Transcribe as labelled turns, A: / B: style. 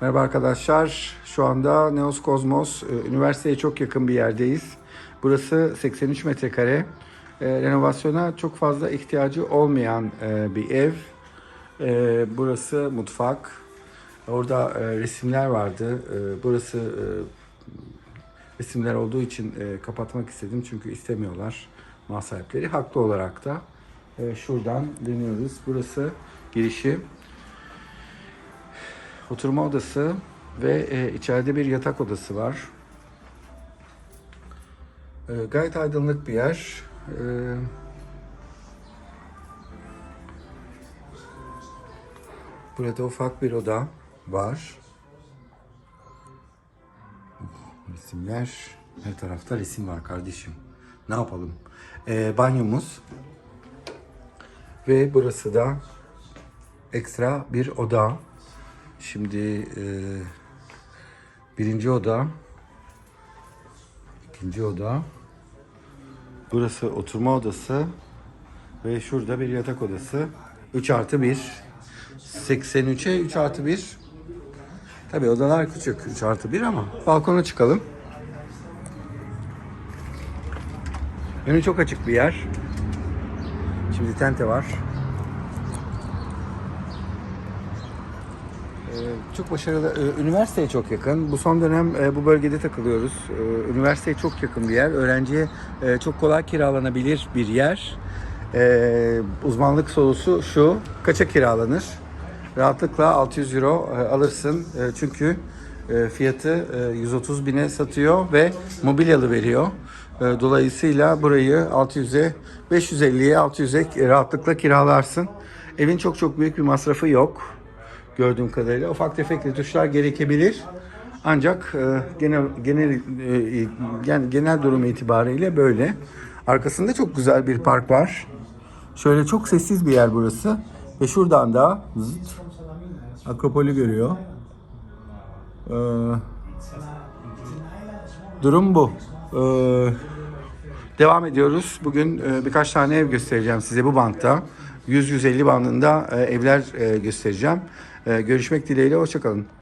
A: Merhaba arkadaşlar. Şu anda Neos Kozmos e, üniversiteye çok yakın bir yerdeyiz. Burası 83 metrekare. E, Renovasyona çok fazla ihtiyacı olmayan e, bir ev. Burası mutfak. Orada resimler vardı. Burası resimler olduğu için kapatmak istedim çünkü istemiyorlar mal sahipleri. Haklı olarak da. Şuradan dönüyoruz. Burası girişi. Oturma odası ve e, içeride bir yatak odası var. E, gayet aydınlık bir yer. E, burada ufak bir oda var. Resimler. Her tarafta resim var kardeşim. Ne yapalım? E, banyomuz. Ve burası da ekstra bir oda. Şimdi e, birinci oda, ikinci oda, burası oturma odası ve şurada bir yatak odası. 3 artı 1. 83'e 3 artı 1. Tabi odalar küçük 3 artı 1 ama balkona çıkalım. Önü çok açık bir yer. Şimdi tente var. Çok başarılı. Ee, Üniversiteye çok yakın. Bu son dönem e, bu bölgede takılıyoruz. Ee, Üniversiteye çok yakın bir yer. Öğrenciye e, çok kolay kiralanabilir bir yer. Ee, Uzmanlık sorusu şu. Kaça kiralanır? Rahatlıkla 600 euro e, alırsın. E, Çünkü e, fiyatı e, 130 bine satıyor ve mobilyalı veriyor. E, Dolayısıyla burayı 600'e, 550'ye, 600'e rahatlıkla kiralarsın. Evin çok çok büyük bir masrafı yok gördüğüm kadarıyla. Ufak tefek retuşlar gerekebilir. Ancak e, genel genel e, genel durum itibariyle böyle. Arkasında çok güzel bir park var. Şöyle çok sessiz bir yer burası. Ve şuradan da zıt, Akropolü görüyor. Ee, durum bu. Ee, devam ediyoruz. Bugün e, birkaç tane ev göstereceğim size bu bantta. 100-150 bandında e, evler e, göstereceğim. E, görüşmek dileğiyle, hoşçakalın.